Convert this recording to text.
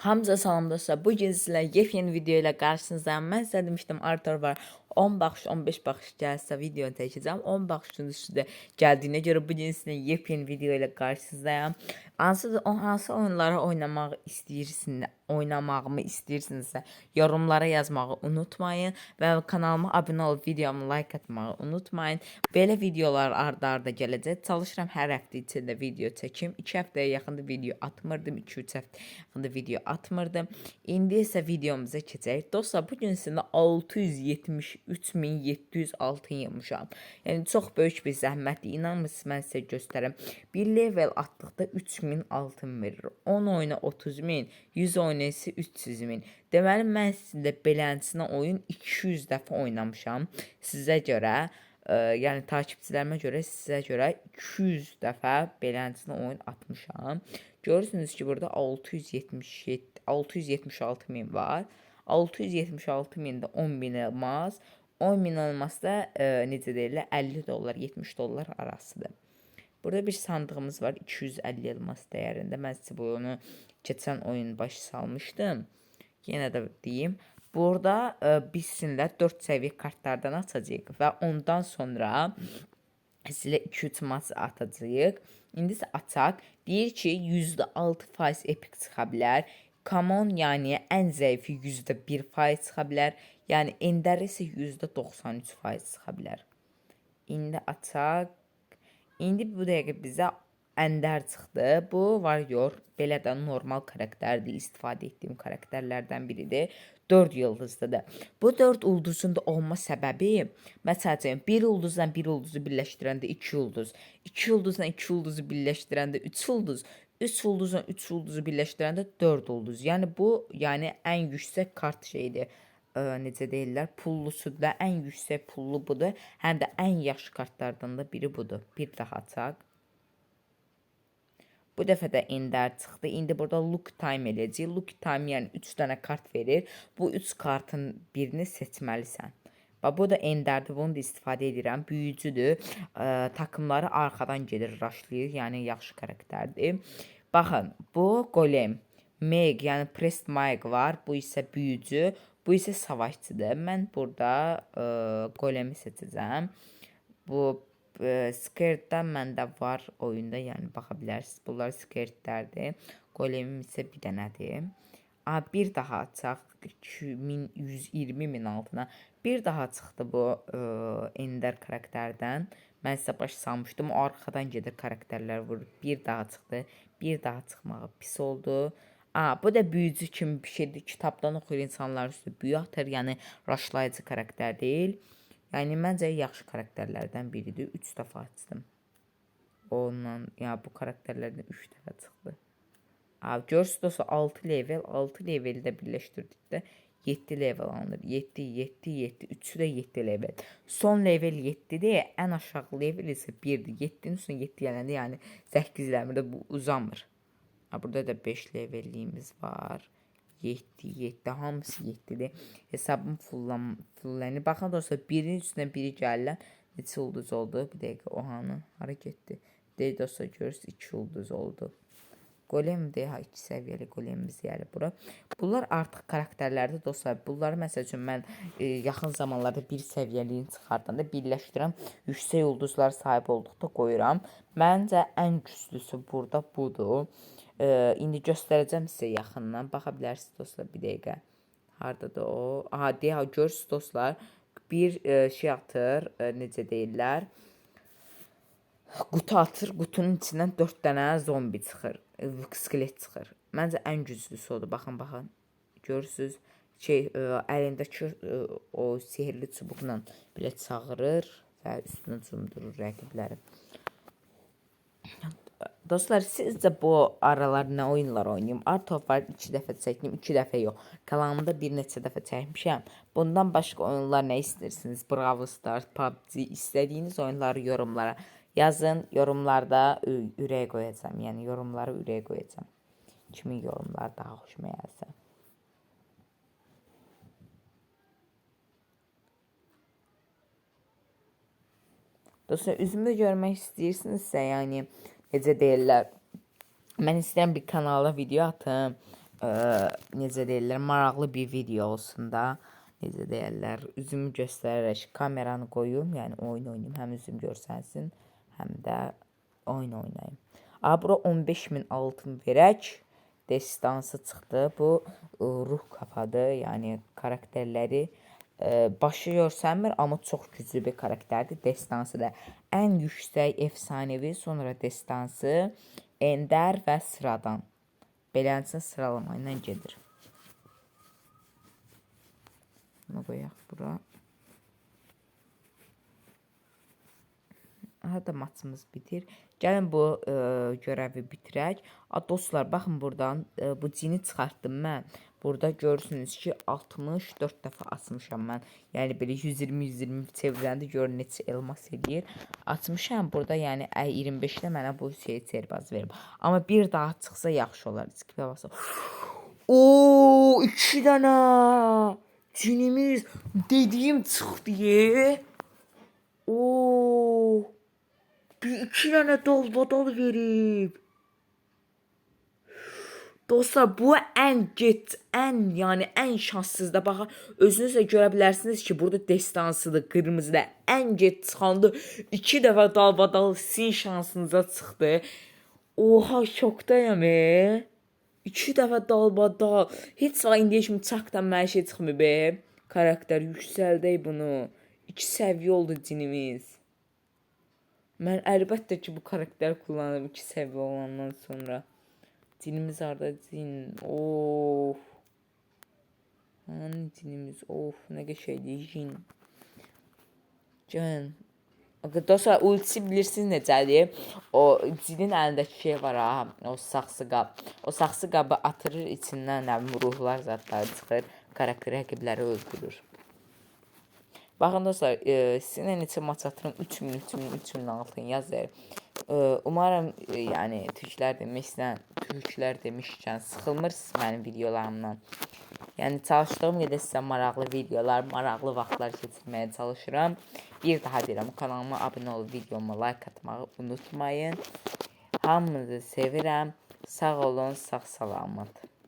Hamza salam dostlar. Bu gün sizlə yepyeni video ilə qarşınızdayım. Mən sizə demişdim Arthur var. 10 baxış, 15 baxış gəlsə videonu çəkəcəm. 10 baxışın üstündə gəldiyinə görə bu gün sizlə yepyeni video ilə qarşınızdayım. Hansı hansı oyunları oynamaq istəyirsin, oynamağımı istəyirsinizsə yorumlara yazmağı unutmayın və kanalıma abunə olub videomu like atmağı unutmayın. Belə videolar arda-arda gələcək. Çalışıram hər həftə içində video çəkim. 2 həftəyə yaxında video atmırdım, 2-3 həftə yaxında video atmırdım. İndi isə videomuza keçək. Dostlar, bu gün sizə 673.706 yığmışam. Yəni çox böyük bir zəhmətdir. İnanmırsınız mən sizə göstərəm. Bir level atdıqda 3000 altın verir. 10 oyuna 30.000, 100 oyuna isə 300.000. Deməli mən sizdə belənçinə oyun 200 dəfə oynamışam. Sizə görə ə, yəni takipçilərimə görə, sizə görə 200 dəfə belənçinə oyun atmışam. Görürsünüz ki, burada 677 676 min var. 676 min də 10 bin olmaz. 10 min olması da ə, necə deyirlər 50 dollar, 70 dollar arasıdır. Burada bir sandığımız var 250 elmas dəyərində. Mən sizə bunu keçən oyun başı salmışdım. Yenə də deyim. Burada ə, biz sizinlə 4 səviyyə kartlardan açacağıq və ondan sonra sizə 2-3 maç atacağıq. İndi isə açaq. Deyir ki, %6% epik çıxa bilər. Common, yəni ən zəifi %1% çıxa bilər. Yəni Ender isə %93% çıxa bilər. İndi açaq. İndi bu dəqiqə bizə Əndər çıxdı. Bu Warrior belə də normal karakterdir. İstifadə etdiyim karakterlərdən biridir. 4 yıldızlıdır. Bu 4 ulduzun da olma səbəbi məsələn 1 ulduzla 1 ulduzu birləşdirəndə 2 ulduz, 2 ulduzla 2 ulduzu birləşdirəndə 3 ulduz, 3 ulduzla 3 ulduzu birləşdirəndə 4 ulduz. Yəni bu, yəni ən yüksək kart şeyidir. Ə, necə deyirlər, pullusudur da, ən yüksək pullu budur. Həm də ən yaxşı kartlardan da biri budur. Bir daha açaq. Bu dəfə də Ender çıxdı. İndi burada look time eləyəcək. Look time yəni 3 dənə kart verir. Bu 3 kartın birini seçməlisən. Bax bu da Enderdir. Bunu da istifadə edirəm. Büyücüdür. Ə, takımları arxadan gedir, raşlayır. Yəni yaxşı karakterdir. Baxın, bu Golem. Meg, yəni Prest Meg var. Bu isə büyücü. Bu isə savaşçıdır. Mən burada ə, Golemi seçəcəm. Bu e, Skirt'dən məndə var oyunda, yəni baxa bilərsiniz. Bunlar Skirtlərdir. Golemim isə bir dənədir. A, bir daha açaq 2120 min altına. Bir daha çıxdı bu e, Ender karakterdən. Mən sizə başa salmışdım. O arxadan gedir karakterlər vurur. Bir daha çıxdı. Bir daha çıxmağı pis oldu. A, bu da büyücü kimi bir şeydir. Kitabdan oxuyur insanlar üstə büyü atır. Yəni raşlayıcı karakter deyil. Yəni məncə yaxşı karakterlərdən biridir. 3 dəfə açdım. Ondan, ya bu karakterlərdən 3 dəfə çıxdı. Abi dostlar 6 level, 6 leveli də birləşdirdikdə 7 level alınır. 7, 7, 7, üçü də 7 level. Son level 7-dir, ən aşağı level isə 1-dir. 7-nin üstünə 7 gələndə yəni 8 ləmirdə bu uzamır. Ha, burada da 5 levelliyimiz var. 7, 7, hamısı 7-dir. Hesabım fullan, fullənir. Baxın dostlar, birinin üstünə biri gəlirlər. Neçə ulduz oldu? Bir dəqiqə, o hanı? Hara getdi? Deyir dostlar, görürsünüz, 2 ulduz oldu. Golem də ha 2 səviyyəli golemimiz gəlir bura. Bunlar artıq karakterlərdir dostlar. Bunları məsəl üçün mən e, yaxın zamanlarda bir səviyyəliyini çıxardanda birləşdirəm. Yüksək ulduzlar sahib olduqda qoyuram. Məncə ən güclüsü burada budur. E, indi göstərəcəm sizə yaxından. Baxa bilərsiniz dostlar bir dəqiqə. Hardadır o? Aha, deyə görürsüz dostlar. Bir e, şey atır, e, necə deyirlər? Qutu atır, qutunun içindən 4 dənə zombi çıxır, e, skelet çıxır. Məncə ən güclüsü odur. Baxın, baxın. Görürsüz? Şey, ə, əlindəki ə, o sehrli çubuqla belə çağırır və üstünə cumdurur rəqibləri. Dostlar, sizcə bu aralar nə oyunlar oynayım? Artov var 2 dəfə çəkdim, 2 dəfə yox. Kanalımda bir neçə dəfə çəkmişəm. Bundan başqa oyunlar nə istəyirsiniz? Brawl Stars, PUBG, istədiyiniz oyunları yorumlara yazın. Yorumlarda ü- ürək qoyacağam. Yəni yorumlara ürək qoyacağam. Kimin yorumları daha xoşuma gəlsə. Dostlar, üzümü görmək istəyirsinizsə, yəni necə deyirlər, mən istəyirəm bir kanala video atım ə, necə deyirlər, maraqlı bir video olsun da. Necə deyirlər, üzümü göstərərək kameranı qoyum, yəni oyun oynayım, həm üzüm görsənsin, həm də oyun oynayım. A bura 15000 altın verək. Destansı çıxdı. Bu ə, ruh kapadır, yəni karakterləri ə, başı görsənmir, amma çox güclü bir karakterdir. Destansı da ən yüksək efsanevi, sonra destansı, ender və sıradan. Beləncə sıralama ilə gedir. Bunu qoyaq bura. Da maçımız bitir. Gəlin bu ə, görəvi bitirək. A dostlar, baxın burdan ə, bu cini çıxartdım mən. Burada görürsünüz ki 64 dəfə açmışam mən. Yəni belə 120-120 çevirəndə gör neçə elmas eləyir. Açmışam burada, yəni əy 25-də mənə bu şey serbaz verib. Amma bir daha çıxsa yaxşı olar. Skipə basım. Oo, 2 dənə cinimiz dediyim çıxdı. ye. İki dənə dalbadal verib. Dostlar, bu ən get, ən yəni ən şanssız da baxa özünüz də görə bilərsiniz ki, burada destansıdır, qırmızıda ən get çıxandı 2 dəfə dalbadal sizin şansınıza çıxdı. Oha, şokdayam. E. 2 dəfə dalbadal. Heç vaxt indiyə kimi çaqdan mənə şey çıxmır be. Karakter yüksəldək bunu. 2 səviyyə oldu cinimiz. Mən əlbəttə ki, bu karakter kullanırım 2 səviyyə olandan sonra. Cinimiz harda cin? Of. Hani cinimiz? Of, nə qəşəngdir cin. Can. Dostlar ultisi bilirsiniz necədir? O cinin əlindəki şey var ha, o saxsı qab. O saxsı qabı atırır içindən nə ruhlar zətləri çıxır, karakter rəqibləri öldürür. Baxın dostlar, e, sizinlə neçə maç atıram? 3000, 3000, 3000 altın yazır. E, umarım e, yəni türklər demişsən, türklər demişkən sıxılmırsınız mənim videolarımdan. Yəni çalışdığım qədər sizə maraqlı videolar, maraqlı vaxtlar keçirməyə çalışıram. Bir daha deyirəm, kanalıma abunə olub videoma like atmağı unutmayın. Hamınızı sevirəm. Sağ olun, sağ salamat.